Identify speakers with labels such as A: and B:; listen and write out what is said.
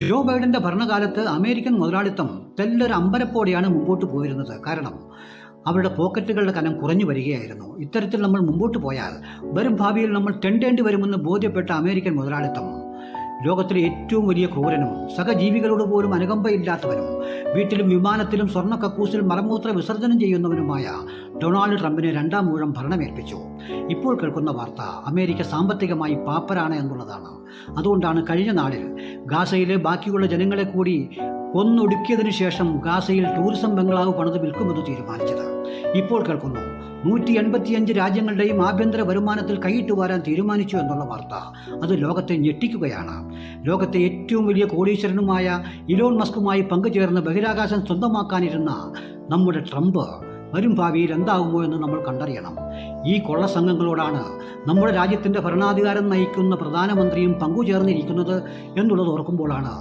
A: ജോ ബൈഡന്റെ ഭരണകാലത്ത് അമേരിക്കൻ മുതലാളിത്തം തെല്ലൊരു അമ്പരപ്പോടെയാണ് മുമ്പോട്ട് പോയിരുന്നത്. കാരണം അവരുടെ പോക്കറ്റുകളുടെ കനം കുറഞ്ഞു വരികയായിരുന്നു. ഇത്തരത്തിൽ നമ്മൾ മുമ്പോട്ട് പോയാൽ വരും ഭാവിയിൽ നമ്മൾ തെണ്ടേണ്ടി വരുമെന്ന് ബോധ്യപ്പെട്ട അമേരിക്കൻ മുതലാളിത്തം ലോകത്തിലെ ഏറ്റവും വലിയ ക്രൂരനും സഹജീവികളോട് പോലും അനുകമ്പയില്ലാത്തവനും വീട്ടിലും വിമാനത്തിലും സ്വർണ കക്കൂസിൽ മലമൂത്ര വിസർജനം ചെയ്യുന്നവനുമായ ഡൊണാൾഡ് ട്രംപിനെ രണ്ടാം മൂഴം ഭരണമേൽപ്പിച്ചു. ഇപ്പോൾ കേൾക്കുന്ന വാർത്ത അമേരിക്ക സാമ്പത്തികമായി പാപ്പരാണ് എന്നുള്ളതാണ്. അതുകൊണ്ടാണ് കഴിഞ്ഞ നാളിൽ ഗാസയിലെ ബാക്കിയുള്ള ജനങ്ങളെ കൂടി കൊന്നൊടുക്കിയതിനു ശേഷം ഗാസയിൽ ടൂറിസം ബംഗ്ലാവ് പണിത് വിൽക്കുമെന്ന് തീരുമാനിച്ചത്. ഇപ്പോൾ കേൾക്കുന്നു നൂറ്റി എൺപത്തിയഞ്ച് രാജ്യങ്ങളുടെയും ആഭ്യന്തര വരുമാനത്തിൽ കൈയിട്ട് വരാൻ തീരുമാനിച്ചു എന്നുള്ള വാർത്ത അത് ലോകത്തെ ഞെട്ടിക്കുകയാണ്. ലോകത്തെ ഏറ്റവും വലിയ കോടീശ്വരനുമായ ഇലോൺ മസ്കുമായി പങ്കുചേർന്ന് ബഹിരാകാശം സ്വന്തമാക്കാനിരുന്ന നമ്മുടെ ട്രംപ് വരും ഭാവിയിൽ എന്താകുമോ എന്ന് നമ്മൾ കണ്ടറിയണം. ഈ കൊള്ള സംഘങ്ങളോടാണ് നമ്മുടെ രാജ്യത്തിന്റെ ഭരണാധികാരം നയിക്കുന്ന പ്രധാനമന്ത്രിയും പങ്കുചേർന്നിരിക്കുന്നത് എന്നുള്ളത് ഓർക്കുമ്പോഴാണ്